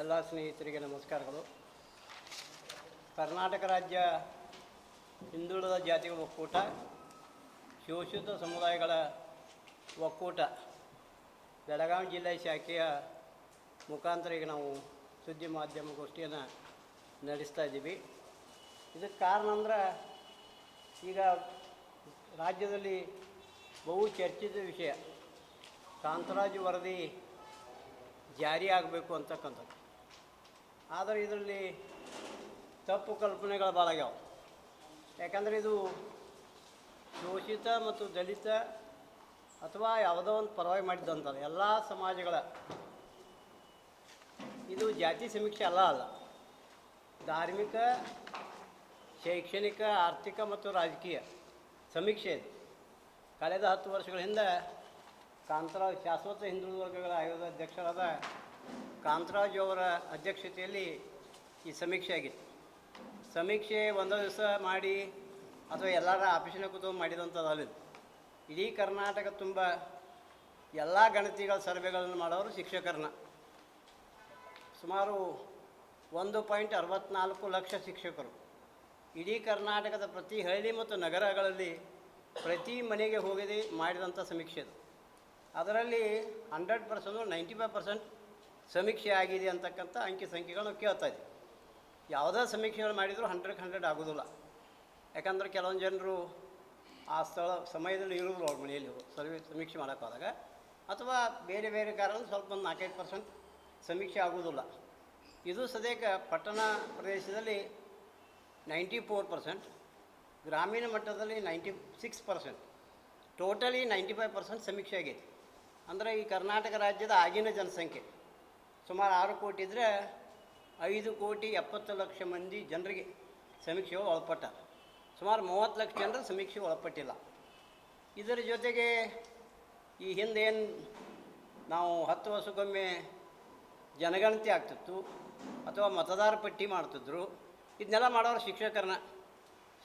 ಎಲ್ಲ ಸ್ನೇಹಿತರಿಗೆ ನಮಸ್ಕಾರಗಳು. ಕರ್ನಾಟಕ ರಾಜ್ಯ ಹಿಂದುಳಿದ ಜಾತಿಗಳ ಒಕ್ಕೂಟ, ಶೋಷಿತ ಸಮುದಾಯಗಳ ಒಕ್ಕೂಟ, ಬೆಳಗಾವಿ ಜಿಲ್ಲೆ ಶಾಖೆಯ ಮುಖಾಂತರ ಈಗ ನಾವು ಸುದ್ದಿ ಮಾಧ್ಯಮಗೋಷ್ಠಿಯನ್ನು ನಡೆಸ್ತಾ ಇದ್ದೀವಿ. ಇದಕ್ಕೆ ಕಾರಣ ಅಂದ್ರೆ ಈಗ ರಾಜ್ಯದಲ್ಲಿ ಬಹು ಚರ್ಚಿತ ವಿಷಯ, ಕಾಂತರಾಜು ವರದಿ ಜಾರಿ ಆಗಬೇಕು ಅಂತಕ್ಕಂಥದ್ದು. ಆದರೆ ಇದರಲ್ಲಿ ತಪ್ಪು ಕಲ್ಪನೆಗಳು ಭಾಳ ಆಗ್ಯಾವ ಯಾಕಂದರೆ ಇದು ಶೋಷಿತ ಮತ್ತು ದಲಿತ ಅಥವಾ ಯಾವುದೋ ಒಂದು ಪರವಾಗಿ ಮಾಡಿದ್ದಂಥದ್ದು ಎಲ್ಲ ಸಮಾಜಗಳ ಇದು ಜಾತಿ ಸಮೀಕ್ಷೆ ಅಲ್ಲ ಅಲ್ಲ. ಧಾರ್ಮಿಕ, ಶೈಕ್ಷಣಿಕ, ಆರ್ಥಿಕ ಮತ್ತು ರಾಜಕೀಯ ಸಮೀಕ್ಷೆ ಇದು. ಕಳೆದ ಹತ್ತು ವರ್ಷಗಳ ಹಿಂದೆ ಕಾಂತರಾವ್ ಶಾಶ್ವತ ಹಿಂದುಳಿದ ವರ್ಗಗಳ ಆಯೋಗದ ಅಧ್ಯಕ್ಷರಾದ ಕಾಂತರಾಜು ಅವರ ಅಧ್ಯಕ್ಷತೆಯಲ್ಲಿ ಈ ಸಮೀಕ್ಷೆ ಆಗಿತ್ತು. ಸಮೀಕ್ಷೆ ಒಂದು ದಿವಸ ಮಾಡಿ ಅಥವಾ ಎಲ್ಲರ ಆಫೀಸಿನ ಕೂತು ಮಾಡಿದಂಥದ್ದು ಇದು ಇಡೀ ಕರ್ನಾಟಕ ತುಂಬ ಎಲ್ಲ ಗಣತಿಗಳ ಸರ್ವೆಗಳನ್ನು ಮಾಡೋರು ಶಿಕ್ಷಕರನ್ನ. ಸುಮಾರು ಒಂದು ಪಾಯಿಂಟ್ ಅರವತ್ನಾಲ್ಕು ಲಕ್ಷ ಶಿಕ್ಷಕರು. ಇಡೀ ಕರ್ನಾಟಕದ ಪ್ರತಿ ಹಳ್ಳಿ ಮತ್ತು ನಗರಗಳಲ್ಲಿ ಪ್ರತಿ ಮನೆಗೆ ಹೋಗಿದೆ ಮಾಡಿದಂಥ ಸಮೀಕ್ಷೆ ಅದು. ಅದರಲ್ಲಿ hundred percent, ninety five percent ಸಮೀಕ್ಷೆ ಆಗಿದೆ ಅಂತಕ್ಕಂಥ ಅಂಕಿ ಸಂಖ್ಯೆಗಳನ್ನು ಕೇಳ್ತಾ ಇದ್ದೀವಿ ಯಾವುದೇ ಸಮೀಕ್ಷೆಗಳು ಮಾಡಿದರೂ ಹಂಡ್ರೆಡ್ ಹಂಡ್ರೆಡ್ ಆಗೋದಿಲ್ಲ. ಯಾಕಂದ್ರೆ ಕೆಲವೊಂದು ಜನರು ಆ ಸ್ಥಳ, ಸಮಯದಲ್ಲಿ ಇರೋದು ಅವ್ರ ಮನೆಯಲ್ಲಿ ಸರ್ವೆ, ಸಮೀಕ್ಷೆ ಮಾಡೋಕ್ಕಾದಾಗ ಅಥವಾ ಬೇರೆ ಬೇರೆ ಕಾರಣ ಸ್ವಲ್ಪ ಒಂದು ನಾಲ್ಕೈದು ಪರ್ಸೆಂಟ್ ಸಮೀಕ್ಷೆ ಆಗೋದಿಲ್ಲ. ಇದು ಸದ್ಯಕ್ಕ ಪಟ್ಟಣ ಪ್ರದೇಶದಲ್ಲಿ ನೈಂಟಿ ಫೋರ್ ಪರ್ಸೆಂಟ್ ಗ್ರಾಮೀಣ ಮಟ್ಟದಲ್ಲಿ ninety six percent totally ninety five percent ಸಮೀಕ್ಷೆ ಆಗೈತಿ ಅಂದರೆ ಈ ಕರ್ನಾಟಕ ರಾಜ್ಯದ ಆಗಿನ ಜನಸಂಖ್ಯೆ. ಸುಮಾರು ಆರು ಕೋಟಿ ಇದ್ದರೆ ಐದು ಕೋಟಿ ಎಪ್ಪತ್ತು ಲಕ್ಷ ಮಂದಿ ಜನರಿಗೆ ಸಮೀಕ್ಷೆಗೆ ಒಳಪಟ್ಟ. ಸುಮಾರು ಮೂವತ್ತು ಲಕ್ಷ ಜನರು ಸಮೀಕ್ಷೆಗೆ ಒಳಪಟ್ಟಿಲ್ಲ. ಇದರ ಜೊತೆಗೆ ಈ ಹಿಂದೆ ಏನು ನಾವು ಹತ್ತು ವರ್ಷಕ್ಕೊಮ್ಮೆ ಜನಗಣತಿ ಆಗ್ತಿತ್ತು ಅಥವಾ ಮತದಾರ ಪಟ್ಟಿ ಮಾಡ್ತಿದ್ರು, ಇದನ್ನೆಲ್ಲ ಮಾಡೋರು ಶಿಕ್ಷಕರನ್ನ.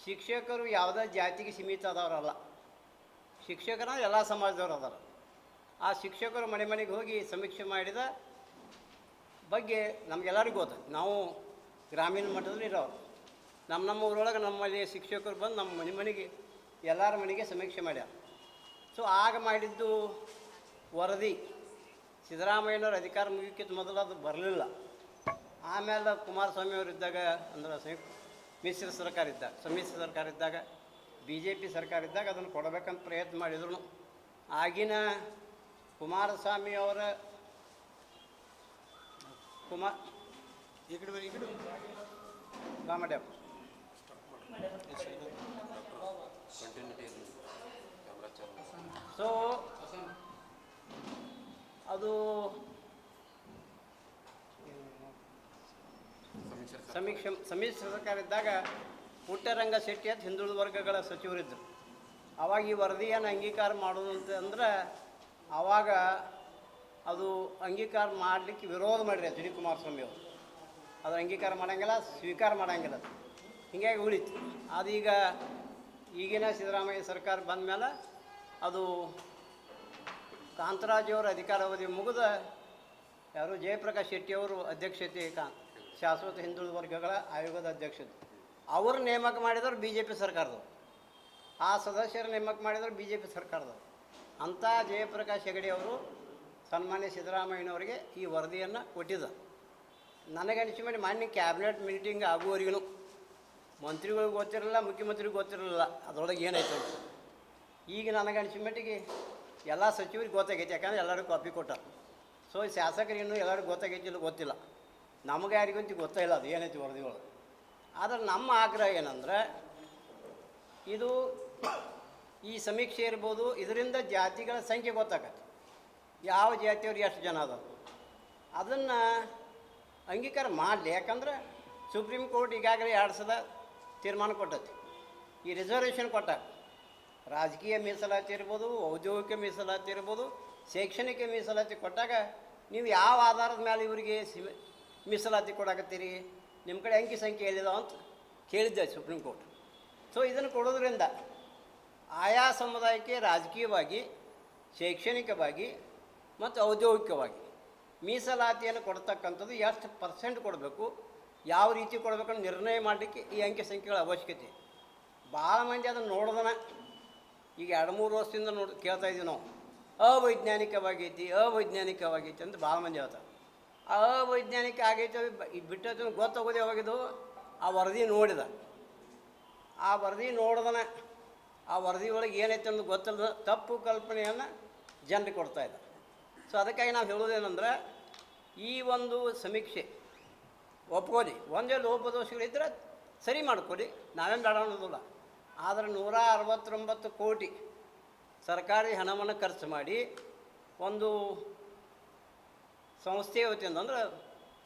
ಶಿಕ್ಷಕರು ಯಾವುದೇ ಜಾತಿಗೆ ಸೀಮಿತ ಆದವರಲ್ಲ ಶಿಕ್ಷಕರ ಎಲ್ಲ ಸಮಾಜದವ್ರು ಅದಾರ. ಆ ಶಿಕ್ಷಕರು ಮನೆ ಮನೆಗೆ ಹೋಗಿ ಸಮೀಕ್ಷೆ ಮಾಡಿದ ಬಗ್ಗೆ ನಮಗೆಲ್ಲರಿಗೂ ಗೊತ್ತು. ನಾವು ಗ್ರಾಮೀಣ ಮಟ್ಟದಲ್ಲಿ ಇರೋರು. ನಮ್ಮ ನಮ್ಮ ಊರೊಳಗೆ ನಮ್ಮಲ್ಲಿ ಶಿಕ್ಷಕರು ಬಂದು ನಮ್ಮ ಮನೆ ಮನೆಗೆ, ಎಲ್ಲರ ಮನೆಗೆ ಸಮೀಕ್ಷೆ ಮಾಡ್ಯಾರ. ಸೊ ಆಗ ಮಾಡಿದ್ದು ವರದಿ. ಸಿದ್ದರಾಮಯ್ಯನವ್ರ ಅಧಿಕಾರ ಮುಗಿಯೋಕ್ಕಿಂತ ಮೊದಲು ಅದು ಬರಲಿಲ್ಲ. ಆಮೇಲೆ ಕುಮಾರಸ್ವಾಮಿ ಅವರು ಇದ್ದಾಗ ಅಂದ್ರೆ ಸಂಯುಕ್ತ ಮಿಶ್ರ ಸರ್ಕಾರ ಇದ್ದಾಗ, ಸಮ್ಮಿಶ್ರ ಸರ್ಕಾರ ಇದ್ದಾಗ ಬಿ ಜೆ ಪಿ ಸರ್ಕಾರ ಇದ್ದಾಗ ಅದನ್ನು ಕೊಡಬೇಕಂತ ಪ್ರಯತ್ನ ಮಾಡಿದ್ರು. ಆಗಿನ ಕುಮಾರಸ್ವಾಮಿ ಅವರ ರಾಮಡ್ಯಪ್ಪ ಕಂಟಿನ್ಯೂಟಿ ಕ್ಯಾಮ್ರಾ ಚಾಲು ಸೊ ಅದು ಸಮೀಕ್ಷೆ ಸಮೀಕ್ಷೆ ಸಮ್ಮಿಶ್ರ ಸರ್ಕಾರ ಇದ್ದಾಗ ಪುಟ್ಟರಂಗ ಶೆಟ್ಟಿ ಅಂತ ಹಿಂದುಳಿದ ವರ್ಗಗಳ ಸಚಿವರಿದ್ದರು ಅವಾಗ ಈ ವರದಿಯನ್ನು ಅಂಗೀಕಾರ ಮಾಡೋದು ಅಂತ ಅಂದ್ರೆ ಆವಾಗ ಅದು ಅಂಗೀಕಾರ ಮಾಡಲಿಕ್ಕೆ ವಿರೋಧ ಮಾಡಿರಿ ಎಚ್ ಡಿ ಕುಮಾರಸ್ವಾಮಿ ಅವರು. ಅದು ಅಂಗೀಕಾರ ಮಾಡೋಂಗಿಲ್ಲ, ಸ್ವೀಕಾರ ಮಾಡೋಂಗಿಲ್ಲ ಅದು. ಹೀಗಾಗಿ ಉಳಿತು. ಅದೀಗ ಈಗಿನ ಸಿದ್ದರಾಮಯ್ಯ ಸರ್ಕಾರ ಬಂದ ಮೇಲೆ ಅದು ಅಧಿಕಾರ ಅಧಿಕಾರಾವಧಿ ಮುಗಿದ ಯಾರು ಜಯಪ್ರಕಾಶ್ ಶೆಟ್ಟಿಯವರು ಅಧ್ಯಕ್ಷತೆ ಕಾ ಶಾಶ್ವತ ಹಿಂದುಳಿದ ವರ್ಗಗಳ ಆಯೋಗದ ಅಧ್ಯಕ್ಷತೆ ಅವರು ನೇಮಕ ಮಾಡಿದವರು ಬಿ ಜೆ ಪಿ ಸರ್ಕಾರದವರು. ಆ ಸದಸ್ಯರು ನೇಮಕ ಮಾಡಿದವರು ಬಿ ಜೆ ಪಿ ಸರ್ಕಾರದವರು. ಅಂಥ ಜಯಪ್ರಕಾಶ್ ಹೆಗಡೆ ಅವರು ಸನ್ಮಾನ್ಯ ಸಿದ್ದರಾಮಯ್ಯನವರಿಗೆ ಈ ವರದಿಯನ್ನು ಕೊಟ್ಟಿದ್ದ. ನನಗನಿಸಿ ಮಾಡಿ ಮಾನ್ಯ ಕ್ಯಾಬಿನೆಟ್ ಮೀಟಿಂಗ್ ಆಗುವವರೆಗೂ ಮಂತ್ರಿಗಳಿಗೆ ಗೊತ್ತಿರಲಿಲ್ಲ, ಮುಖ್ಯಮಂತ್ರಿಗೂ ಗೊತ್ತಿರಲಿಲ್ಲ. ಅದರೊಳಗೆ ಏನಾಯ್ತು ಈಗ ನನಗನಿಸಿ ಮಟ್ಟಿಗೆ ಎಲ್ಲ ಸಚಿವರಿಗೆ ಗೊತ್ತಾಗೈತಿ, ಯಾಕಂದ್ರೆ ಎಲ್ಲರಿಗೂ ಕಾಪಿ ಕೊಟ್ಟಾರ ಸೊ ಶಾಸಕರಿಗೆ ಎಲ್ಲರಿಗೂ ಗೊತ್ತಾಗೈತಿ ಇಲ್ಲ ಗೊತ್ತಿಲ್ಲ. ನಮಗೆ ಯಾರಿಗೂ ಗೊತ್ತಾಯಿಲ್ಲ ಅದು ಏನೈತಿ ವರದಿಗಳು ಆದರೆ ನಮ್ಮ ಆಗ್ರಹ ಏನಂದ್ರೆ, ಇದು ಈ ಸಮೀಕ್ಷೆ ಇರ್ಬೋದು, ಇದರಿಂದ ಜಾತಿಗಳ ಸಂಖ್ಯೆ ಗೊತ್ತಾಗತ್ತೆ. ಯಾವ ಜಾತಿಯವ್ರು ಎಷ್ಟು ಜನ ಅದ ಅದನ್ನು ಅಂಗೀಕಾರ ಮಾಡಲಿ. ಯಾಕಂದ್ರೆ ಸುಪ್ರೀಂ ಕೋರ್ಟ್ ಈಗಾಗಲೇ ಎರಡು ಸಲ ತೀರ್ಮಾನ ಕೊಟ್ಟೈತಿ. ಈ ರಿಸರ್ವೇಷನ್ ಕೊಟ್ಟಾಗ ರಾಜಕೀಯ ಮೀಸಲಾತಿ ಇರ್ಬೋದು, ಔದ್ಯೋಗಿಕ ಮೀಸಲಾತಿ ಇರ್ಬೋದು, ಶೈಕ್ಷಣಿಕ ಮೀಸಲಾತಿ ಕೊಟ್ಟಾಗ ನೀವು ಯಾವ ಆಧಾರದ ಮೇಲೆ ಇವರಿಗೆ ಮೀಸಲಾತಿ ಕೊಡಾಕತ್ತೀರಿ? ನಿಮ್ಮ ಕಡೆ ಅಂಕಿ ಸಂಖ್ಯೆ ಎಲ್ಲಿದಾವ ಅಂತ ಕೇಳಿದ್ದೆ ಸುಪ್ರೀಂ ಕೋರ್ಟ್. ಸೊ ಇದನ್ನು ಕೊಡೋದ್ರಿಂದ ಆಯಾ ಸಮುದಾಯಕ್ಕೆ ರಾಜಕೀಯವಾಗಿ, ಶೈಕ್ಷಣಿಕವಾಗಿ ಮತ್ತು ಔದ್ಯೋಗಿಕವಾಗಿ. ಮೀಸಲಾತಿಯನ್ನು ಕೊಡ್ತಕ್ಕಂಥದ್ದು ಎಷ್ಟು ಪರ್ಸೆಂಟ್ ಕೊಡಬೇಕು, ಯಾವ ರೀತಿ ಕೊಡಬೇಕನ್ನು ನಿರ್ಣಯ ಮಾಡಲಿಕ್ಕೆ ಈ ಅಂಕಿ ಸಂಖ್ಯೆಗಳ ಅವಶ್ಯಕತೆ. ಭಾಳ ಮಂದಿ ಅದನ್ನು ನೋಡ್ದನ. ಈಗ ಎರಡು ಮೂರು ವರ್ಷದಿಂದ ನೋಡಿ, ಕೇಳ್ತಾ ಇದ್ದೀವಿ ನಾವು. ಅವೈಜ್ಞಾನಿಕವಾಗೈತಿ ಅವೈಜ್ಞಾನಿಕವಾಗೈತಿ ಅಂತ ಭಾಳ ಮಂದಿ ಹೇಳ್ತಾರೆ. ಅವೈಜ್ಞಾನಿಕ ಆಗೈತೆ ಬಿಟ್ಟದ ಗೊತ್ತಾಗೋದು ಯಾವಾಗಿದ್ದು ಆ ವರದಿ ನೋಡಿದ. ಆ ವರದಿ ನೋಡಿದನ, ಆ ವರದಿ ಒಳಗೆ ಏನೈತೆ ಅನ್ನೋದು ಗೊತ್ತಿಲ್ಲದ ತಪ್ಪು ಕಲ್ಪನೆಯನ್ನು ಜನರಿಗೆ ಕೊಡ್ತಾ ಇದ್ದಾರೆ. ಸೊ ಅದಕ್ಕಾಗಿ ನಾವು ಹೇಳೋದೇನೆಂದ್ರೆ ಈ ಒಂದು ಸಮೀಕ್ಷೆ ಒಪ್ಕೊಳ್ಳಿ ಒಂದೇ ಲೋಪದೋಷಗಳಿದ್ದರೆ ಸರಿ ಮಾಡ್ಕೊಡಿ ನಾವೇನು ಬೇಡ ಅನ್ನೋದಿಲ್ಲ. ಆದರೆ ನೂರ ಅರವತ್ತೊಂಬತ್ತು ಕೋಟಿ ಸರ್ಕಾರಿ ಹಣವನ್ನು ಖರ್ಚು ಮಾಡಿ ಒಂದು ಸಂಸ್ಥೆ ವತಿಯಿಂದ ಅಂದ್ರೆ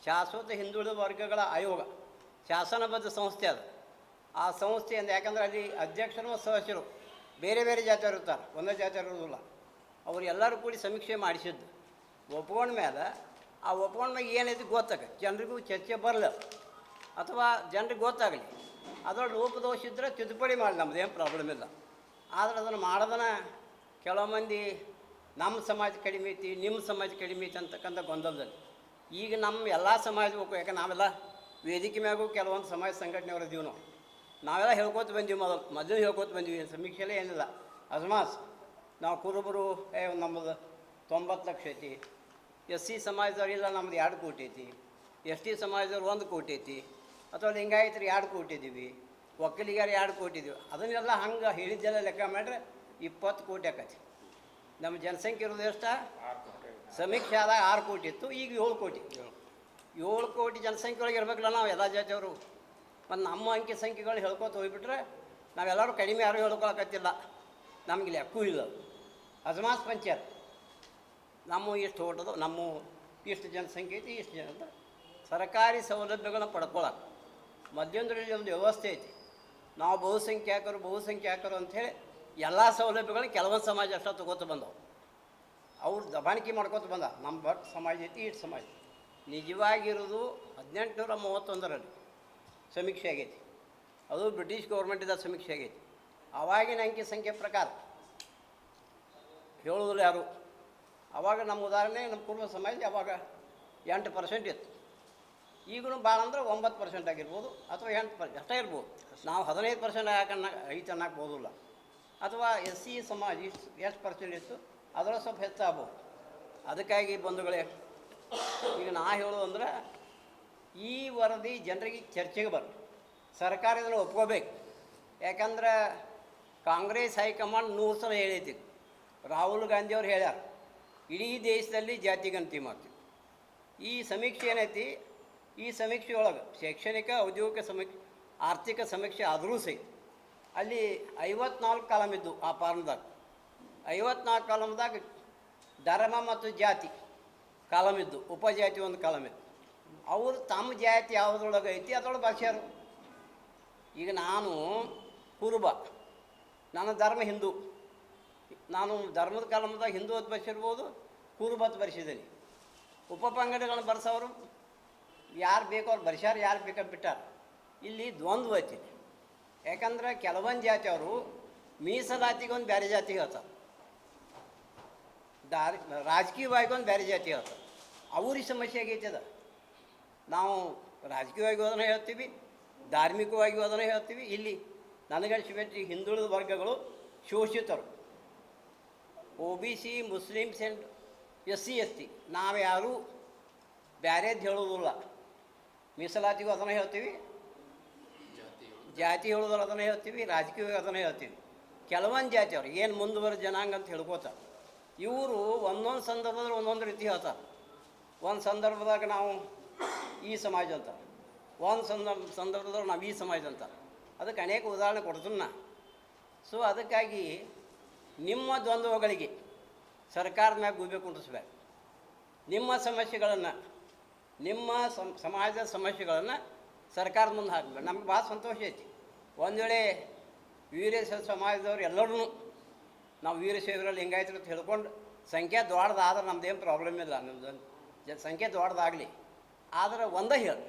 ಶಾಶ್ವತ ಹಿಂದುಳಿದ ವರ್ಗಗಳ ಆಯೋಗ, ಶಾಸನಬದ್ಧ ಸಂಸ್ಥೆ ಅದು. ಆ ಸಂಸ್ಥೆಯಿಂದ ಯಾಕಂದ್ರೆ ಅಲ್ಲಿ ಅಧ್ಯಕ್ಷರು ಮತ್ತು ಸದಸ್ಯರು ಬೇರೆ ಬೇರೆ ಜಾತಿಯವರು ಇರ್ತಾರೆ. ಒಂದೇ ಜಾತಿಯವರು ಇರೋದಿಲ್ಲ ಅವರೆಲ್ಲರೂ ಕೂಡಿ ಸಮೀಕ್ಷೆ ಮಾಡಿಸಿದ್ದು. ಒಪ್ಕೊಂಡ ಮೇಲೆ ಆ ಒಪ್ಕೊಂಡ ಮೇಲೆ ಏನೈತಿ ಗೊತ್ತಾಗ ಜನರಿಗೂ ಚರ್ಚೆ ಬರಲ್ಲ ಅಥವಾ ಜನರಿಗೆ ಗೊತ್ತಾಗಲಿ. ಅದರ ಲೋಪದೋಷ ಇದ್ದರೆ ತಿದ್ದುಪಡಿ ಮಾಡಿ ನಮ್ಮದೇನು ಪ್ರಾಬ್ಲಮ್ ಇಲ್ಲ. ಆದರೆ ಅದನ್ನು ಮಾಡೋದನ್ನ ಕೆಲವು ಮಂದಿ ನಮ್ಮ ಸಮಾಜ ಕಡಿಮೆ ಐತಿ, ನಿಮ್ಮ ಸಮಾಜ ಕಡಿಮೆ ಐತಿ ಅಂತಕ್ಕಂಥ ಗೊಂದಲದಲ್ಲಿ. ಈಗ ನಮ್ಮ ಎಲ್ಲ ಸಮಾಜ ಹೋಗ್ಬೇಕು ಯಾಕೆ ನಾವೆಲ್ಲ ವೇದಿಕೆ ಮ್ಯಾಗೂ ಕೆಲವೊಂದು ಸಮಾಜ ಸಂಘಟನೆಯವರು ಇದೀವಿ ನಾವು. ನಾವೆಲ್ಲ ಹೇಳ್ಕೊತ ಬಂದೀವಿ ಮೊದಲು. ಮೊದಲು ಹೇಳ್ಕೊತ ಬಂದೀವಿ. ಸಮೀಕ್ಷೆಲೇ ಏನಿಲ್ಲ. ಅಜ್ಮಾಸ್ ನಾವು ಕುರುಬರು, ಏ ನಮ್ಮದು ತೊಂಬತ್ತು ಲಕ್ಷ ಐತಿ. ಎಸ್ ಸಿ ಸಮಾಜದವ್ರು ಇಲ್ಲ, ನಮ್ದು ಎರಡು ಕೋಟಿ ಐತಿ. ಎಸ್ ಟಿ ಸಮಾಜದವ್ರು ಒಂದು ಕೋಟಿ ಐತಿ. ಅಥವಾ ಲಿಂಗಾಯತರು ಎರಡು ಕೋಟಿ ಇದ್ದೀವಿ ಒಕ್ಕಲಿಗರು ಎರಡು ಕೋಟಿ ಇದೀವಿ. ಅದನ್ನೆಲ್ಲ ಹಂಗೆ ಹೇಳಿದ್ದೆಲ್ಲ ಲೆಕ್ಕ ಮಾಡಿದ್ರೆ ಇಪ್ಪತ್ತು ಕೋಟಿ ಆಕತಿ. ನಮ್ಮ ಜನಸಂಖ್ಯೆ ಇರೋದು ಎಷ್ಟು? ಸಮೀಕ್ಷೆ ಆದಾಗ ಆರು ಕೋಟಿ ಇತ್ತು, ಈಗ ಏಳು ಕೋಟಿ. ಏಳು ಕೋಟಿ ಜನಸಂಖ್ಯೆ ಒಳಗೆ ಇರಬೇಕಲ್ಲ ನಾವು ಎಲ್ಲ ಜಾತಿಯವರು. ಮತ್ತು ನಮ್ಮ ಅಂಕಿ ಸಂಖ್ಯೆಗಳು ಹೇಳ್ಕೊತ ಹೋಗ್ಬಿಟ್ರೆ ನಾವೆಲ್ಲರೂ ಕಡಿಮೆ ಯಾರು ಹೇಳ್ಕೊಳಕತ್ತಿಲ್ಲ. ನಮಗೆ ಲೆಕ್ಕೂ ಇಲ್ಲ. ಅಜಮಾಸ್ ಪಂಚಾಯತ್. ನಮ್ಮ ಇಷ್ಟು ಓಟದ ನಮ್ಮ ಇಷ್ಟು ಜನಸಂಖ್ಯೆ ಐತಿ, ಇಷ್ಟು ಜನ ಸರ್ಕಾರಿ ಸೌಲಭ್ಯಗಳನ್ನ ಪಡ್ಕೊಳ್ಳೋಕೆ ಮಧ್ಯಂತರದಲ್ಲಿ ಒಂದು ವ್ಯವಸ್ಥೆ ಐತಿ. ನಾವು ಬಹುಸಂಖ್ಯಾಕರು ಬಹುಸಂಖ್ಯಾಕರು ಅಂಥೇಳಿ ಎಲ್ಲ ಸೌಲಭ್ಯಗಳನ್ನ ಕೆಲವೊಂದು ಸಮಾಜ ಅಷ್ಟ ತಗೋತ ಬಂದವು. ಅವ್ರು ದಬಾಣಿಕೆ ಮಾಡ್ಕೋತ ಬಂದ. ನಮ್ಮ ಭಟ್ ಸಮಾಜ ಐತಿ, ಇಷ್ಟು ಸಮಾಜ ನಿಜವಾಗಿರೋದು ಹದಿನೆಂಟುನೂರ ಮೂವತ್ತೊಂದರಲ್ಲಿ ಸಮೀಕ್ಷೆ ಆಗೈತಿ. ಅದು ಬ್ರಿಟಿಷ್ ಗೌರ್ಮೆಂಟಿಂದ ಸಮೀಕ್ಷೆ ಆಗೈತಿ. ಅವಾಗಿನ ಅಂಕಿ ಸಂಖ್ಯೆ ಪ್ರಕಾರ ಹೇಳೋದಿಲ್ಲ ಯಾರು? ಆವಾಗ ನಮ್ಮ ಉದಾಹರಣೆ ನಮ್ಮ ಕುಟುಂಬ ಸಮಾಜ ಅವಾಗ ಎಂಟು ಪರ್ಸೆಂಟ್ ಇತ್ತು. ಈಗಲೂ ಭಾಳ ಅಂದ್ರೆ ಒಂಬತ್ತು ಪರ್ಸೆಂಟ್ ಆಗಿರ್ಬೋದು ಅಥವಾ ಎಂಟು ಪರ್ಸೆಂಟ್ ಅಷ್ಟೇ ಇರ್ಬೋದು. ನಾವು ಹದಿನೈದು ಪರ್ಸೆಂಟ್ ಹಾಕನ್ನ ಐತೆ ಅನ್ನಕ್ಕೆ ಬೋದಿಲ್ಲ ಅಥವಾ ಎಸ್ ಸಿ ಸಮಾಜ ಇಷ್ಟು, ಎಷ್ಟು ಪರ್ಸೆಂಟ್ ಇತ್ತು ಅದರ ಸ್ವಲ್ಪ ಹೆಚ್ಚಾಗ್ಬೋದು. ಅದಕ್ಕಾಗಿ ಬಂಧುಗಳೇ, ಈಗ ನಾ ಹೇಳೋದು ಅಂದ್ರೆ ಈ ವರದಿ ಜನರಿಗೆ ಚರ್ಚೆಗೆ ಬರಲಿ. ಸರ್ಕಾರ ಇದನ್ನು ಒಪ್ಕೋಬೇಕು. ಯಾಕಂದ್ರೆ ಕಾಂಗ್ರೆಸ್ ಹೈಕಮಾಂಡ್ ನೂರು ಸಲ ಹೇಳೈತಿ ರಾಹುಲ್ ಗಾಂಧಿ ಅವ್ರು ಹೇಳ್ಯಾರ ಇಡೀ ದೇಶದಲ್ಲಿ ಜಾತಿ ಗಣತಿ ಮಾಡ್ತೀವಿ. ಈ ಸಮೀಕ್ಷೆ ಏನೈತಿ? ಈ ಸಮೀಕ್ಷೆ ಒಳಗೆ ಶೈಕ್ಷಣಿಕ, ಔದ್ಯೋಗಿಕ ಸಮೀಕ್ಷೆ, ಆರ್ಥಿಕ ಸಮೀಕ್ಷೆ ಆದರೂ ಸಹಿತ ಅಲ್ಲಿ ಐವತ್ನಾಲ್ಕು ಕಾಲಮ್ ಇದ್ದು ಆ ಫಾರ್ಮ್ದಾಗ ಐವತ್ನಾಲ್ಕು ಕಾಲಮ್ದಾಗ ಧರ್ಮ ಮತ್ತು ಜಾತಿ ಕಾಲಮ್ ಇದ್ದು, ಉಪಜಾತಿ ಒಂದು ಕಾಲಮ್ ಇತ್ತು ಅವರು ತಮ್ಮ ಜಾತಿ ಯಾವುದ್ರೊಳಗೆ ಐತಿ? ಅದ್ರೊಳಗೆ ಭಾಷೆಯರು. ಈಗ ನಾನು ಕುರುಬ, ನನ್ನ ಧರ್ಮ ಹಿಂದೂ. ನಾನು ಧರ್ಮದ ಕಾಲಮದಾಗ ಹಿಂದೂ ಅಂತ ಬರ್ಸಿರ್ಬೋದು ಕುರುಬ ಬರೆಸಿದ್ದೀನಿ. ಉಪ ಪಂಗಡಗಳನ್ನು ಬರ್ಸೋರು, ಯಾರು ಬೇಕೋ ಅವ್ರು ಬರ್ಸ್ಯಾರ, ಯಾರು ಬೇಕೋ ಬಿಟ್ಟಾರ. ಇಲ್ಲಿ ದ್ವಂದ್ವ ಐತಿ. ಯಾಕಂದ್ರೆ ಕೆಲವೊಂದು ಜಾತಿ ಅವರು ಮೀಸಲಾತಿಗೊಂದು ಬೇರೆ ಜಾತಿ ಹೇಳ್ತಾರೆ. ದಾರಿ ರಾಜಕೀಯವಾಗಿ ಒಂದು ಬೇರೆ ಜಾತಿ ಹೇಳ್ತಾರೆ. ಅವ್ರಿಗೆ ಸಮಸ್ಯೆ ಆಗೈತದ ನಾವು ರಾಜಕೀಯವಾಗಿ ಅದನ್ನು ಹೇಳ್ತೀವಿ, ಧಾರ್ಮಿಕವಾಗಿ ಅದನ್ನು ಹೇಳ್ತೀವಿ. ಇಲ್ಲಿ ನನಗನ್ಸಿಬಿಟ್ಟು ಹಿಂದುಳಿದ ವರ್ಗಗಳು ಶೋಷಿತರು. O B C, Muslims and S C, S T. ನಾವು ಯಾರೂ ಬ್ಯಾರೇದು ಹೇಳೋದಿಲ್ಲ ಮೀಸಲಾತಿಗೂ ಅದನ್ನು ಹೇಳ್ತೀವಿ. ಜಾತಿ ಹೇಳೋದ್ರ ಅದನ್ನು ಹೇಳ್ತೀವಿ. ರಾಜಕೀಯವಾಗಿ ಅದನ್ನು ಹೇಳ್ತೀವಿ. ಕೆಲವೊಂದು ಜಾತಿಯವ್ರು ಏನು ಮುಂದುವರೆದ ಜನಾಂಗ ಅಂತ ಹೇಳ್ಕೋತಾರೆ. ಇವರು ಒಂದೊಂದು ಸಂದರ್ಭದಲ್ಲಿ ಒಂದೊಂದು ರೀತಿ ಹೇಳ್ತಾರೆ. ಒಂದು ಸಂದರ್ಭದಾಗ ನಾವು ಈ ಸಮಾಜ ಅಂತ ಒಂದು ಸಂದರ್ಭ, ಸಂದರ್ಭದಲ್ಲಿ ನಾವು ಈ ಸಮಾಜ ಅಂತ ಅದಕ್ಕೆ ಅನೇಕ ಉದಾಹರಣೆ ಕೊಡ್ತೀನಿ ನಾ. ಸೊ ಅದಕ್ಕಾಗಿ ನಿಮ್ಮ ದ್ವಂದ್ವಗಳಿಗೆ ಸರ್ಕಾರದ ಮ್ಯಾಗ ಗೂಬೆ ಕುಂಡಿಸ್ಬೇಕು ನಿಮ್ಮ ಸಮಸ್ಯೆಗಳನ್ನು, ನಿಮ್ಮ ಸಮ್, ಸಮಾಜದ ಸಮಸ್ಯೆಗಳನ್ನು ಸರ್ಕಾರದ ಮುಂದೆ ಹಾಕ್ಬೇಕು ನಮ್ಗೆ ಭಾಳ ಸಂತೋಷ ಐತಿ. ಒಂದು ವೇಳೆ ವೀರಶೈವ ಸಮಾಜದವ್ರು ಎಲ್ಲರೂ ನಾವು ವೀರಶೈವರಲ್ಲಿ ಲಿಂಗಾಯತರು ಅಂತ ಹೇಳ್ಕೊಂಡು ಸಂಖ್ಯೆ ದೊಡ್ಡದಾದ್ರೆ ನಮ್ದೇನು ಪ್ರಾಬ್ಲಮ್ ಇಲ್ಲ. ನಮ್ದು ಜನ ಸಂಖ್ಯೆ ದೊಡ್ಡದಾಗಲಿ ಆದರೆ ಒಂದೇ ಹೇಳಿ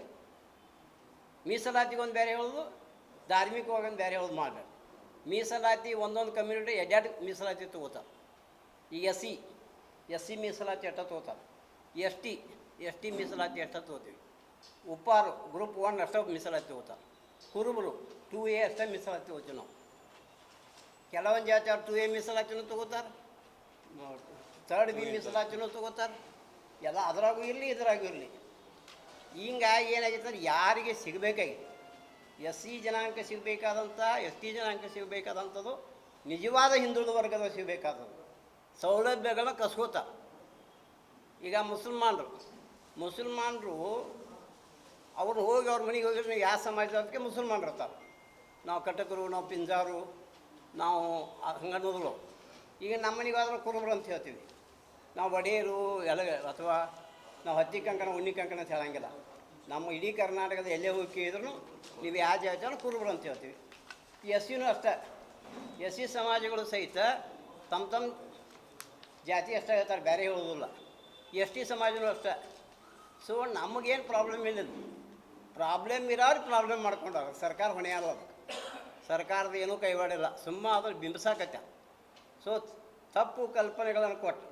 ಮೀಸಲಾತಿಗೊಂದು ಬೇರೆ ಹೇಳೋದು ಧಾರ್ಮಿಕವಾಗಿ ಒಂದು ಬೇರೆ ಹೇಳೋದು ಮಾಡಬೇಕು ಮೀಸಲಾತಿ ಒಂದೊಂದು ಕಮ್ಯುನಿಟಿ ಎಡ್ಯಾಡ್ ಮೀಸಲಾತಿ ತಗೋತಾರೆ. ಈಗ ಎಸ್ ಸಿ ಎಸ್ ಸಿ ಮೀಸಲಾತಿ ಎಷ್ಟ ತೊಗೋತಾರೆ. ಎಸ್ ಟಿ ಎಸ್ ಟಿ ಮೀಸಲಾತಿ ಎಷ್ಟ ತಗೋತೀವಿ. ಉಪ್ಪಾರು ಗ್ರೂಪ್ ಒನ್ ಅಷ್ಟೇ ಮೀಸಲಾತಿ ತಗೋತಾರೆ. ಕುರುಬರು ಟೂ ಎ ಅಷ್ಟೇ ಮೀಸಲಾತಿ ಹೋಗ್ತೀವಿ ನಾವು. ಕೆಲವೊಂದು ಜಾತಿಯವ್ರು ಟೂ ಎ ಮೀಸಲಾತಿನೂ ತೊಗೋತಾರೆ. ತರ್ಡ್ ಬಿ ಮೀಸಲಾತಿನೂ ತೊಗೋತಾರೆ. ಎಲ್ಲ ಅದ್ರಾಗೂ ಇರಲಿ, ಇದ್ರಾಗೂ ಇರಲಿ. ಹಿಂಗಾಗಿ ಏನಾಗೈತೆ ಯಾರಿಗೆ ಸಿಗಬೇಕಾಗಿ ಎಸ್ ಸಿ ಜನಾಂಗ ಸಿಗಬೇಕಾದಂಥ ಎಸ್ ಟಿ ಜನಾಂಗ ಸಿಗಬೇಕಾದಂಥದ್ದು ನಿಜವಾದ ಹಿಂದುಳಿದ ವರ್ಗದ ಸಿಗಬೇಕಾದದ್ದು. ಸೌಲಭ್ಯಗಳನ್ನ ಕಸ್ಕೋತ. ಈಗ ಮುಸಲ್ಮಾನರು ಮುಸಲ್ಮಾನರು ಅವ್ರು ಹೋಗಿ ಅವ್ರ ಮನೆಗೆ ಹೋಗಿದ್ರೆ ಯಾವ ಸಮಾಜದಕ್ಕೆ ಮುಸಲ್ಮಾನರು ಇರ್ತಾರೆ ನಾವು ಕಟಕರು, ನಾವು ಪಿಂಜಾರು, ನಾವು ಹಂಗನ್ನೋದ್ರು. ಈಗ ನಮ್ಮ ಮನೆಗೆ ಕುರುಬರು ಅಂತ ಹೇಳ್ತೀವಿ. ನಾವು ಒಡೆಯರು ಎಲ್ಲ ಅಥವಾ ನಾವು ಹತ್ತಿ ಕಂಕಣ, ಉಣ್ಣಿ ಕಂಕಣ ಅಂತ ಹೇಳಂಗಿಲ್ಲ. ನಮ್ಮ ಇಡೀ ಕರ್ನಾಟಕದ ಎಲ್ಲೇ ಹೋಗಿ ಕೇಳಿದ್ರು ನೀವು ಯಾವ ಜಾತಿಯನ್ನು ಕುರುಬರು ಅಂತ ಹೇಳ್ತೀವಿ. ಎಸ್ ಸಿನೂ ಅಷ್ಟೇ. ಎಸ್ ಸಿ ಸಮಾಜಗಳು ಸಹಿತ ತಮ್ಮ ತಮ್ಮ ಜಾತಿ ಅಷ್ಟೇ ಹೇಳ್ತಾರೆ, ಬೇರೆ ಹೇಳೋದಿಲ್ಲ ಎಸ್ ಟಿ ಸಮಾಜನೂ ಅಷ್ಟೇ. ಸೊ ನಮಗೇನು ಪ್ರಾಬ್ಲಮ್ ಇಲ್ಲ ಪ್ರಾಬ್ಲಮ್ ಇರೋರು ಪ್ರಾಬ್ಲಮ್ ಮಾಡ್ಕೊಂಡಾರ ಸರ್ಕಾರ ಹೊಣೆ ಅಲ್ಲ ಸರ್ಕಾರದ ಏನೂ ಕೈವಾಡಿಲ್ಲ. ಸುಮ್ಮ ಅದ್ರ ಬಿಂಬಿಸಾಕತ್ತೆ. ಸೊ ತಪ್ಪು ಕಲ್ಪನೆಗಳನ್ನು ಕೊಟ್ಟು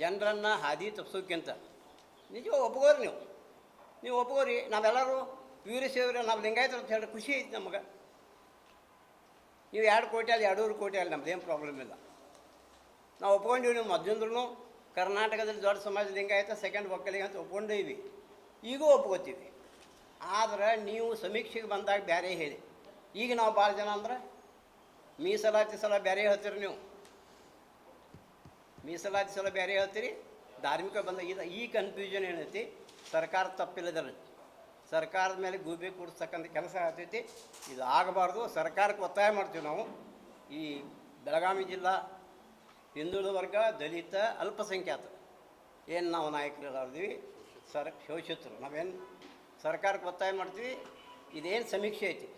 ಜನರನ್ನು ಹಾದಿ ತಪ್ಪಿಸೋಕ್ಕಿಂತ ನಿಜ ಒಪ್ಕೋರಿ ನೀವು. ನೀವು ಒಪ್ಪೋರಿ ನಾವೆಲ್ಲರೂ ವೀರಶೈವರ, ನಾವು ಲಿಂಗಾಯತರು ಅಂತ ಹೇಳಿ ಖುಷಿ ಐತಿ ನಮಗೆ. ನೀವು ಎರಡು ಕೋಟಿ ಅಲ್ಲಿ ಎರಡೂರು ಕೋಟಿ ಅಲ್ಲಿ ನಮ್ದೇನು ಪ್ರಾಬ್ಲಮ್ ಇಲ್ಲ. ನಾವು ಒಪ್ಕೊಂಡಿವಿ ನೀವು ಮೊದಲಿಂದ್ರೂ ಕರ್ನಾಟಕದಲ್ಲಿ ದೊಡ್ಡ ಸಮಾಜ ಲಿಂಗಾಯತ ಸೆಕೆಂಡ್ ಒಕ್ಕಲಿಗೆ ಅಂತ ಒಪ್ಕೊಂಡೀವಿ. ಈಗೂ ಒಪ್ಕೋತೀವಿ. ಆದ್ರೆ ನೀವು ಸಮೀಕ್ಷೆಗೆ ಬಂದಾಗ ಬೇರೆ ಹೇಳಿ. ಈಗ ನಾವು ಭಾಳ ಜನ ಅಂದ್ರೆ, ಮೀಸಲಾತಿ ಸಲ ಬೇರೆ ಹೇಳ್ತೀರಿ ನೀವು. ಮೀಸಲಾತಿ ಸಲ ಬೇರೆ ಹೇಳ್ತೀರಿ. ಧಾರ್ಮಿಕ ಬಂದಾಗ ಈ ಕನ್ಫ್ಯೂಷನ್ ಏನೈತಿ? ಸರ್ಕಾರ ತಪ್ಪಿಲ್ಲದಲ್ಲ. ಸರ್ಕಾರದ ಮೇಲೆ ಗೂಬೆ ಕೂಡಿಸ್ತಕ್ಕಂಥ ಕೆಲಸ ಆಗ್ತೈತಿ. ಇದು ಆಗಬಾರ್ದು. ಸರ್ಕಾರಕ್ಕೆ ಒತ್ತಾಯ ಮಾಡ್ತೀವಿ ನಾವು. ಈ ಬೆಳಗಾವಿ ಜಿಲ್ಲಾ ಹಿಂದುಳಿದ ವರ್ಗ, ದಲಿತ, ಅಲ್ಪಸಂಖ್ಯಾತ. ಏನು ನಾವು ನಾಯಕರಿದ್ದೀವಿ ಸರ್ ಶೋಷಿತರು ನಾವೇನು ಸರ್ಕಾರಕ್ಕೆ ಒತ್ತಾಯ ಮಾಡ್ತೀವಿ? ಇದೇನು ಸಮೀಕ್ಷೆ ಐತಿ?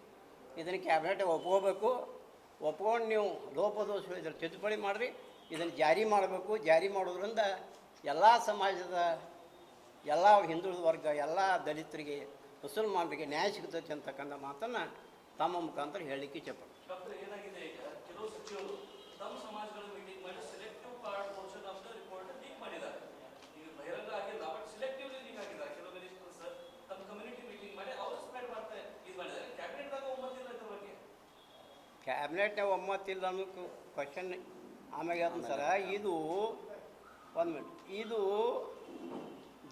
ಇದನ್ನು ಕ್ಯಾಬಿನೆಟ್ ಒಪ್ಕೋಬೇಕು. ಒಪ್ಕೊಂಡು ನೀವು ಲೋಪದೋಷ ಇದ್ರ ತಿದ್ದುಪಡಿ ಮಾಡಿರಿ. ಇದನ್ನು ಜಾರಿ ಮಾಡಬೇಕು. ಜಾರಿ ಮಾಡೋದ್ರಿಂದ ಎಲ್ಲ ಸಮಾಜದ ಎಲ್ಲ ಹಿಂದುಳಿದ ವರ್ಗ ಎಲ್ಲ ದಲಿತರಿಗೆ ಮುಸಲ್ಮಾನರಿಗೆ ನ್ಯಾಯ ಸಿಗ್ತೈತೆ ಅಂತಕ್ಕಂಥ ಮಾತನ್ನು ತಮ್ಮ ಮುಖಾಂತರ ಹೇಳಲಿಕ್ಕೆ ಬಗ್ಗೆ? ಕ್ಯಾಬಿನೆಟ್ನಾಗ ಒಮ್ಮತ್ತಿಲ್ಲ ಅನ್ನೋ ಕ್ವಶನ್ ಆಮೇಲೆ ಹೇಳ್ತೀನಿ ಸರ. ಇದು ಒಂದು ಮಿನಿಟ್ ಇದು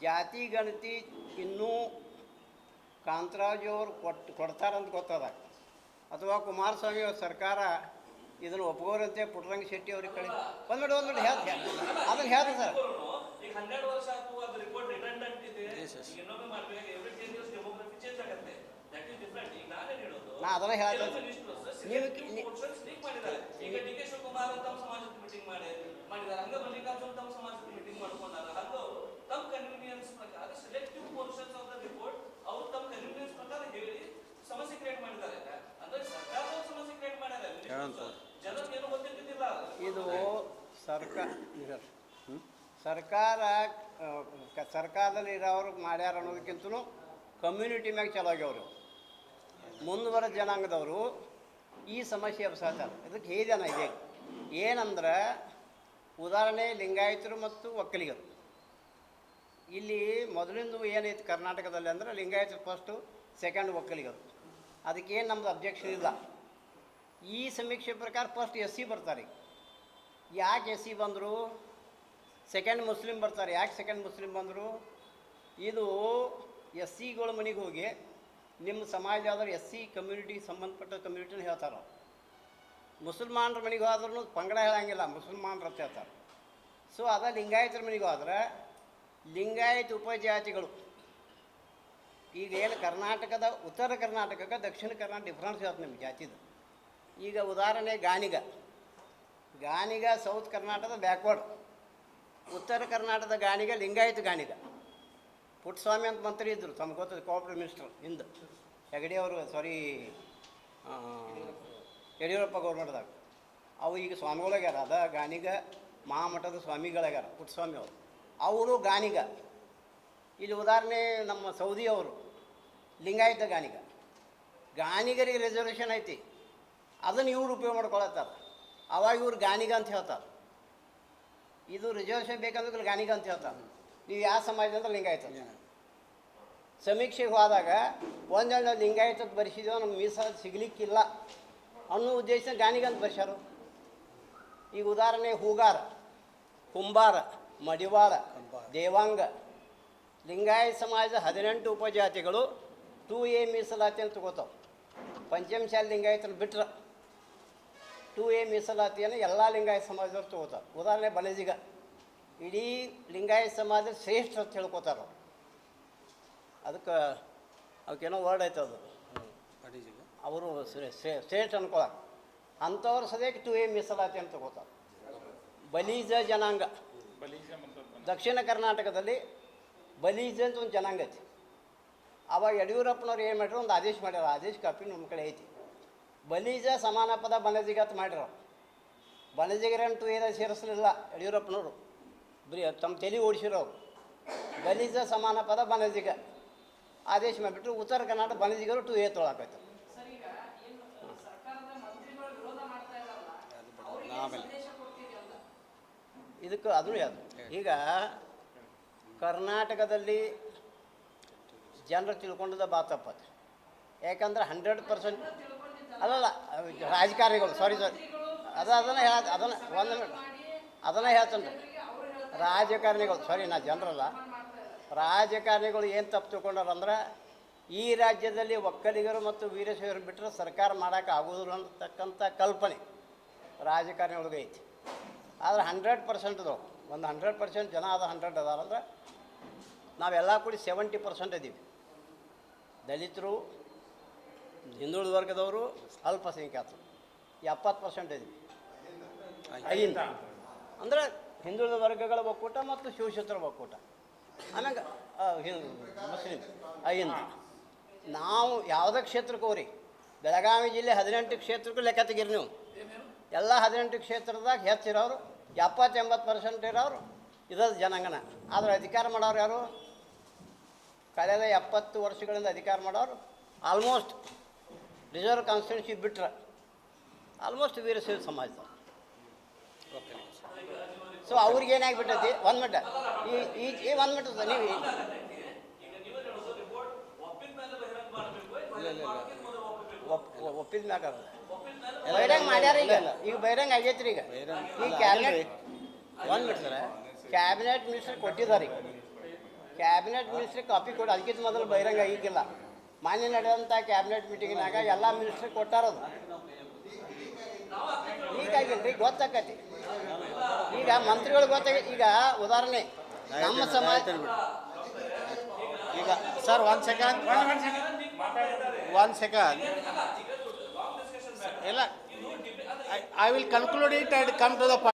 ಜಾತಿ ಗಣತಿ ಇನ್ನೂ ಕಾಂತರಾಜು ಅವ್ರು ಕೊಟ್ಟು ಕೊಡ್ತಾರಂತ ಗೊತ್ತದ. ಅಥವಾ ಕುಮಾರಸ್ವಾಮಿ ಅವ್ರ ಸರ್ಕಾರ ಇದನ್ನು ಒಪ್ಕೋರಂತೆ ಪುಟ್ಟರಂಗ ಶೆಟ್ಟಿ ಅವ್ರಿಗೆ ಕಳಿ ಒಂದು ಒಂದು ಹೇಳ್ತೀನಿ ಅದನ್ನು ಹೇಳ್ತೀನಿ ಸರ್. ನಾ ಅದನ್ನ ಹೇಳ್ತಾ ನೀವು ಹಂಗ ಮಲ್ಲಿಕಾರ್ಜುನ್ ತಮ್ಮ ಸಮಾಜದ ಮೀಟಿಂಗ್ ಮಾಡ್ಕೊಂಡಾರ. ಹಂಗ ತಮ್ಮ ಕನ್ವೀನಿಯನ್ಸ್ ಪ್ರಕಾರ selective portions of the report ಅವರು ತಮ್ಮ ಕನ್ವೀನಿಯನ್ಸ್ ಪ್ರಕಾರ ಹೇಳಿ ಸಮಸ್ಯೆ ಕ್ರಿಯೇಟ್ ಮಾಡಿದ್ದಾರೆ. ಅಂದ್ರೆ ಸರ್ಕಾರ ಸಮಸ್ಯೆ ಕ್ರಿಯೇಟ್ ಮಾಡ್ಯಾರ ಜನರಿಗೆ ಏನು ಗೊತ್ತಿದ್ದಿಲ್ಲ ಇದು ಸರ್ಕಾರ ಸರ್ಕಾರ ಸರ್ಕಾರದಲ್ಲಿ ಇರೋರು ಮಾಡ್ಯಾರ ಅನ್ನೋದಕ್ಕಿಂತಲೂ ಕಮ್ಯುನಿಟಿ ಮ್ಯಾಗ ಚಲೋ ಆಗ್ಯವರು. ಮುಂದುವರೆದ ಜನಾಂಗದವರು ಈ ಸಮಸ್ಯೆ ಎಬ್ಸಾತಾರೆ ಇದಕ್ಕೆ ಜನ ಇದೆ ಏನಂದ್ರೆ ಉದಾಹರಣೆ ಲಿಂಗಾಯತರು ಮತ್ತು ಒಕ್ಕಲಿಗರು. ಇಲ್ಲಿ ಮೊದಲಿಂದು ಏನೈತಿ ಕರ್ನಾಟಕದಲ್ಲಿ ಅಂದ್ರೆ ಲಿಂಗಾಯತ ಫಸ್ಟು ಸೆಕೆಂಡ್ ಒಕ್ಕಲಿಗರು. ಅದಕ್ಕೇನು ನಮ್ದು ಅಬ್ಜೆಕ್ಷನ್ ಇಲ್ಲ. ಈ ಸಮೀಕ್ಷೆ ಪ್ರಕಾರ ಫಸ್ಟ್ ಎಸ್ ಸಿ ಬರ್ತಾರೆ. ಯಾಕೆ ಎಸ್ ಸಿ ಬಂದರು? ಸೆಕೆಂಡ್ ಮುಸ್ಲಿಂ ಬರ್ತಾರೆ. ಯಾಕೆ ಸೆಕೆಂಡ್ ಮುಸ್ಲಿಂ ಬಂದರು? ಇದು ಎಸ್ ಸಿಗಳ ಮನೆಗೆ ಹೋಗಿ ನಿಮ್ಮ ಸಮಾಜ ಆದ್ರೆ ಎಸ್ ಸಿ ಕಮ್ಯುನಿಟಿ ಸಂಬಂಧಪಟ್ಟ ಕಮ್ಯುನಿಟಿನ ಹೇಳ್ತಾರೆ ಮುಸಲ್ಮಾನರ ಮನೆಗೆ ಹೋದ್ರೂ ಪಂಗಡ ಹೇಳಂಗಿಲ್ಲ, ಮುಸಲ್ಮಾನರು ಅಂತ ಹೇಳ್ತಾರೆ. ಸೊ ಅದ ಲಿಂಗಾಯತರ ಮನೆಗೆ ಹೋದ್ರೆ ಲಿಂಗಾಯತ ಉಪಜಾತಿಗಳು. ಈಗ ಏನು ಕರ್ನಾಟಕದ, ಉತ್ತರ ಕರ್ನಾಟಕಕ್ಕೆ ದಕ್ಷಿಣ ಕರ್ನಾಟಕ ಡಿಫ್ರೆನ್ಸ್ ಇರುತ್ತೆ ನಿಮ್ಮ ಜಾತಿದು. ಈಗ ಉದಾಹರಣೆ ಗಾಣಿಗ. ಗಾಣಿಗ ಸೌತ್ ಕರ್ನಾಟಕದ ಬ್ಯಾಕ್ವರ್ಡ್. ಉತ್ತರ ಕರ್ನಾಟಕದ ಗಾಣಿಗ, ಲಿಂಗಾಯತ ಗಾಣಿಗ. ಪುಟ್ಟಸ್ವಾಮಿ ಅಂತ ಮಂತ್ರಿ ಇದ್ದರು ತಮ್ಗೆ ಗೊತ್ತದ ಕೋಆಪರೇಟಿವ್ ಮಿನಿಸ್ಟರ್ ಹಿಂದೆ. ಹೆಗಡೆ ಅವರು ಸಾರಿ ಯಡಿಯೂರಪ್ಪ ಗೌರ್ಮೆಂಟ್ದಾಗ. ಅವು ಈಗ ಸ್ವಾಮಿಗಳಾಗ್ಯಾರ, ಅದ ಗಾಣಿಗ ಮಹಾಮಠದ ಸ್ವಾಮಿಗಳಾಗ್ಯಾರ ಪುಟ್ಟಸ್ವಾಮಿ ಅವರು. ಅವರು ಗಾಣಿಗ. ಇಲ್ಲಿ ಉದಾಹರಣೆ ನಮ್ಮ ಸೌದಿ ಅವರು, ಲಿಂಗಾಯತ ಗಾಣಿಗ. ಗಾಣಿಗರಿಗೆ ರಿಸರ್ವೇಷನ್ ಐತಿ. ಅದನ್ನು ಇವ್ರು ಉಪಯೋಗ ಮಾಡ್ಕೊಳತ್ತಾರ. ಅವಾಗ ಇವ್ರು ಗಾಣಿಗ ಅಂತ ಹೇಳ್ತಾರೆ. ಇದು ರಿಸರ್ವೇಷನ್ ಬೇಕಂದ್ರೆ ಗಾಣಿಗ ಅಂತ ಹೇಳ್ತಾರೆ. ನೀವು ಯಾವ ಸಮಾಜ ಅಂದ್ರೆ ಲಿಂಗಾಯತ. ಸಮೀಕ್ಷೆಗೆ ಹೋದಾಗ ಒಂದೆರಡು ಲಿಂಗಾಯತದ ಬರೆಸಿದ್ವು ನಮ್ಗೆ ಮೀಸಲಾತಿ ಸಿಗ್ಲಿಕ್ಕಿಲ್ಲ ಅನ್ನೋ ಉದ್ದೇಶ ಗಾಣಿಗಂತ ಬರ್ಸ್ಯಾರು. ಈಗ ಉದಾಹರಣೆ, ಹೂಗಾರ, ಕುಂಬಾರ. ಮಡಿವಾಳ ದೇವಾಂಗ ಲಿಂಗಾಯತ ಸಮಾಜದ ಹದಿನೆಂಟು ಉಪಜಾತಿಗಳು ಟೂ ಎ ಅಂತ ತಗೋತಾವೆ. ಪಂಚಮಶಾಲಿ ಲಿಂಗಾಯತನ ಬಿಟ್ರೆ ಟೂ ಎ ಮೀಸಲಾತಿಯನ್ನು ಎಲ್ಲ ಲಿಂಗಾಯತ ಸಮಾಜದವ್ರು ತಗೋತಾರೆ. ಉದಾಹರಣೆ ಬಲಜಿಗ ಇಡೀ ಲಿಂಗಾಯತ ಸಮಾಜ ಶ್ರೇಷ್ಠ ಅಂತ ಹೇಳ್ಕೊತಾರೆ ಅದಕ್ಕೆ ಅವಕ್ಕೇನೋ ವರ್ಡ್ ಐತೆ ಅದು. ಅವರು ಶ್ರೇಷ್ಠ ಅನ್ಕೊಳಕ್ಕೆ ಅಂಥವ್ರು ಸದ್ಯಕ್ಕೆ ಟೂ ಎ ಮೀಸಲಾತಿ ಅಂತ ತಗೋತಾರೆ. ಬಲೀಜ ಜನಾಂಗ. ದಕ್ಷಿಣ ಕರ್ನಾಟಕದಲ್ಲಿ ಬಲೀಜ್ ಅಂತ ಒಂದು ಜನಾಂಗ ಐತಿ. ಅವಾಗ ಯಡಿಯೂರಪ್ಪನವ್ರು ಏನು ಮಾಡ್ಯಾರ ಒಂದು ಆದೇಶ ಮಾಡ್ಯಾರ. ಆದೇಶ ಕಾಪಿ ನಮ್ಮ ಕಡೆ ಐತಿ. ಬಲೀಜ ಸಮಾನ ಪದ ಬಣಜಿಗ ಅಂತ ಮಾಡಿರೋ ಬಣಜಿಗರನ್ನು ಏನೋ ಸೇರಿಸಲಿಲ್ಲ ಯಡಿಯೂರಪ್ಪನವರು. ಬರೀ ತಮ್ಮ ತಲೆ ಓಡಿಸಿರೋರು ಬಲೀಜ ಸಮಾನ ಪದ ಬಣಜಿಗ ಆದೇಶ ಮಾಡಿಬಿಟ್ರು. ಉತ್ತರ ಕರ್ನಾಟಕ ಬಣಜಿಗರು ಟು ಎ ತೊಳಕೈತೆ ಸರ್ ಈಗ ಏನು ಸರ್ಕಾರದ ಮಂತ್ರಿಗಳು ವಿರೋಧ ಮಾಡ್ತಾ ಇದಾರಲ್ಲ ಅವ್ರಿಗೆ ಆಮೇಲೆ. ಸಂದೇಶ ಕೊಡ್ತೀರಿ ಅಂತ ಇದಕ್ಕೆ ಅದು ಯಾವುದು ಈಗ ಕರ್ನಾಟಕದಲ್ಲಿ ಜನರು ತಿಳ್ಕೊಂಡದ ಬಾ ಯಾಕಂದ್ರೆ ಹಂಡ್ರೆಡ್ ಪರ್ಸೆಂಟ್ ಅಲ್ಲಲ್ಲ, ರಾಜಕಾರಣಿಗಳು ಸಾರಿ ಸಾರಿ ಅದ, ಅದನ್ನು ಹೇಳ, ಅದನ್ನು, ಒಂದು ಅದನ್ನು ಹೇಳ್ತಾನೆ. ರಾಜಕಾರಣಿಗಳು ಸಾರಿ ನಾ ಜನರಲ್ಲ. ರಾಜಕಾರಣಿಗಳು ಏನು ತಪ್ಪು ತಿಳ್ಕೊಂಡಾರ ಅಂದ್ರೆ ಈ ರಾಜ್ಯದಲ್ಲಿ ಒಕ್ಕಲಿಗರು ಮತ್ತು ವೀರಶೈವರು ಬಿಟ್ಟರೆ ಸರ್ಕಾರ ಮಾಡೋಕೆ ಆಗೋದಿಲ್ಲ ಅಂತಕ್ಕಂಥ ಕಲ್ಪನೆ ರಾಜಕಾರಣಿಗಳಿಗೆ ಐತಿ. ಆದ್ರೆ ಹಂಡ್ರೆಡ್ ಪರ್ಸೆಂಟ್ ಅದು. ಒಂದು ಹಂಡ್ರೆಡ್ ಪರ್ಸೆಂಟ್ ಜನ ಅದ ಹಂಡ್ರೆಡ್ ಅದಾರ ಅಂದ್ರೆ ನಾವೆಲ್ಲ ಕೂಡಿ ಸೆವೆಂಟಿ ಪರ್ಸೆಂಟ್ ಇದ್ದೀವಿ. ದಲಿತರು, ಹಿಂದುಳಿದ ವರ್ಗದವರು, ಅಲ್ಪಸಂಖ್ಯಾತರು. ಎಪ್ಪತ್ತು ಪರ್ಸೆಂಟ್ ಇದ್ದೀವಿ. ಐದು. ಅಂದ್ರೆ ಹಿಂದುಳಿದ ವರ್ಗಗಳ ಒಕ್ಕೂಟ ಮತ್ತು ಶಿವಶತ್ರ ಒಕ್ಕೂಟ. ಆಮ್ಯಾಗ ಮುಸ್ಲಿಂ, ಐದು. ನಾವು ಯಾವುದೇ ಕ್ಷೇತ್ರಕ್ಕೆ ಹೋಗ್ರಿ. ಬೆಳಗಾವಿ ಜಿಲ್ಲೆ ಹದಿನೆಂಟು ಕ್ಷೇತ್ರಕ್ಕೂ ಲೆಕ್ಕ ತೆಗೀರಿ ನೀವು. ಎಲ್ಲ ಹದಿನೆಂಟು ಕ್ಷೇತ್ರದಾಗ ಹೆಚ್ಚಿರೋರು ಎಪ್ಪತ್ತು ಎಂಬತ್ತು ಪರ್ಸೆಂಟ್ ಇರೋರು ಇರೋದು ಜನಾಂಗನ. ಆದರೆ ಅಧಿಕಾರ ಮಾಡೋರು ಯಾರು? ಕಳೆದ ಎಪ್ಪತ್ತು ವರ್ಷಗಳಿಂದ ಅಧಿಕಾರ ಮಾಡೋರು ಆಲ್ಮೋಸ್ಟ್ ರಿಸರ್ವ್ ಕಾನ್ಸ್ಟಿಟ್ಯೂನ್ಸಿ ಬಿಟ್ರೆ ಆಲ್ಮೋಸ್ಟ್ ವೀರಶೈವ ಸಮಾಜದವ್ರು. ಓಕೆ ಸೊ ಅವ್ರಿಗೆ ಏನಾಗ್ಬಿಟ್ಟೈತಿ? ಒಂದು ಮಿಟ ಈ ಈ ಈ ಒಂದು ಸರ್ ನೀವು ಒಪ್ಪಿದ ಮ್ಯಾಗ ಬಹಿರಂಗ ಮಾಡ್ಯಾರ ಈಗ. ಈಗ ಬೈರಂಗ್ ಆಗೈತ್ರಿ ಈಗ. ಈ ಕ್ಯಾಬಿನೆಟ್ ಒಂದು ಮಿನಿಟ್ ಸರ. ಕ್ಯಾಬಿನೆಟ್ ಮಿನಿಸ್ಟರ್ ಕೊಟ್ಟಿದ್ದಾರೆ ಈಗ ಕ್ಯಾಬಿನೆಟ್ ಮಿನಿಸ್ಟ್ರಿಗೆ ಕಾಪಿ ಕೊಡಿ. ಅದಕ್ಕಿಂತ ಮೊದಲು ಬಹಿರಂಗ ಆಗಿಕ್ಕಿಲ್ಲ ಮಾನ್ಯ ನಡೆದಂಥ ಕ್ಯಾಬಿನೆಟ್ ಮೀಟಿಂಗ್ನಾಗ ಎಲ್ಲ ಮಿನಿಸ್ಟ್ರ್ ಕೊಟ್ಟಾರದು ಈಗಾಗಿಲ್ರಿ ಗೊತ್ತಾಕತಿ. ಈಗ ಮಂತ್ರಿಗಳು ಗೊತ್ತಾಗ ಈಗ ಉದಾಹರಣೆ ನಮ್ಮ ಸಮಾಜ ಈಗ ಸರ್ ಒಂದ್ ಸೆಕೆಂಡ್ ಒಂದ್ ಸೆಕೆಂಡ್ ಇಲ್ಲ I will conclude it and come to the